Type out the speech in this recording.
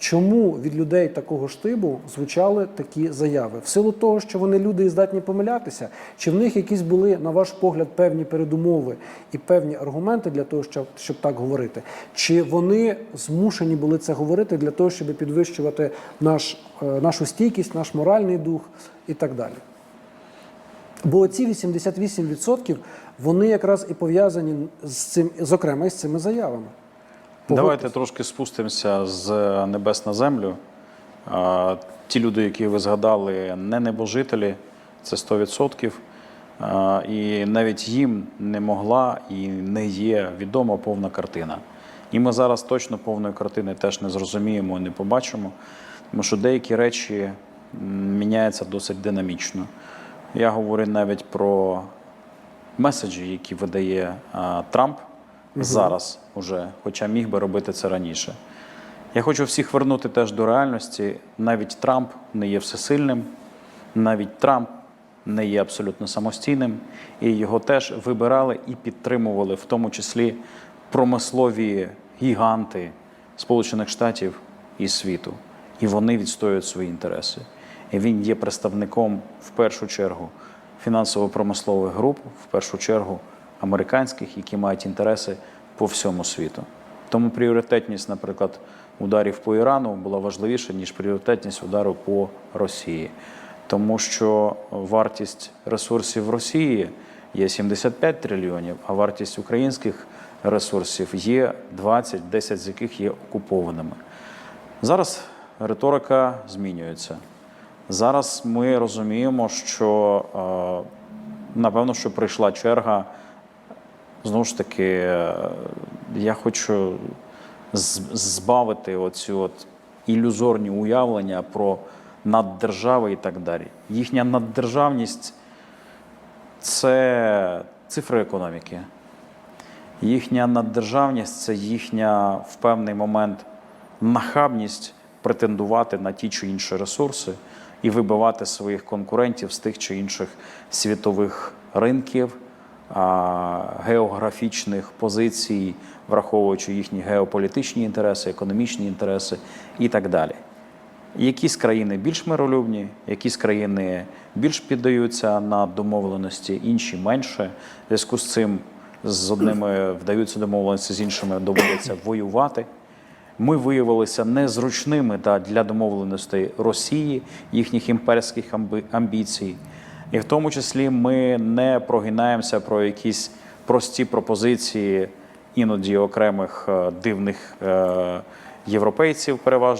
Чому від людей такого штибу звучали такі заяви? В силу того, що вони люди і здатні помилятися, чи в них якісь були, на ваш погляд, певні передумови і певні аргументи для того, щоб, щоб так говорити? Чи вони змушені були це говорити для того, щоб підвищувати наш, е, нашу стійкість, наш моральний дух і так далі? Бо ці 88% вони якраз і пов'язані з цим, зокрема, із цими заявами. Давайте трошки спустимося з небес на землю. Ті люди, які ви згадали, не небожителі, це 100%. І навіть їм не могла і не є відома повна картина. І ми зараз точно повної картини теж не зрозуміємо і не побачимо, тому що деякі речі міняються досить динамічно. Я говорю навіть про меседжі, які видає а, Зараз уже, хоча міг би робити це раніше. Я хочу всіх вернути теж до реальності. Навіть Трамп не є всесильним, навіть Трамп не є абсолютно самостійним, і його теж вибирали і підтримували, в тому числі промислові гіганти Сполучених Штатів і світу. І вони відстоюють свої інтереси. І він є представником в першу чергу фінансово-промислових груп, в першу чергу американських, які мають інтереси по всьому світу. Тому пріоритетність, наприклад, ударів по Ірану була важливіша, ніж пріоритетність удару по Росії. Тому що вартість ресурсів Росії є 75 трильйонів, а вартість українських ресурсів є 20, 10 з яких є окупованими. Зараз риторика змінюється. Зараз ми розуміємо, що е, напевно, що прийшла черга. Знову ж таки, е, я хочу збавити оцю от ілюзорні уявлення про наддержави і так далі. Їхня наддержавність це цифри економіки. Їхня наддержавність це їхня в певний момент нахабність претендувати на ті чи інші ресурси і вибивати своїх конкурентів з тих чи інших світових ринків, географічних позицій, враховуючи їхні геополітичні інтереси, економічні інтереси і так далі. Якісь країни більш миролюбні, якісь країни більш піддаються на домовленості, інші менше. В зв'язку з цим з одними вдаються домовленості, з іншими доводиться воювати. Ми виявилися незручними та для домовленостей Росії, їхніх імперських амбіцій. І в тому числі ми не прогинаємося про якісь прості пропозиції іноді окремих е, дивних е, європейців, переважно.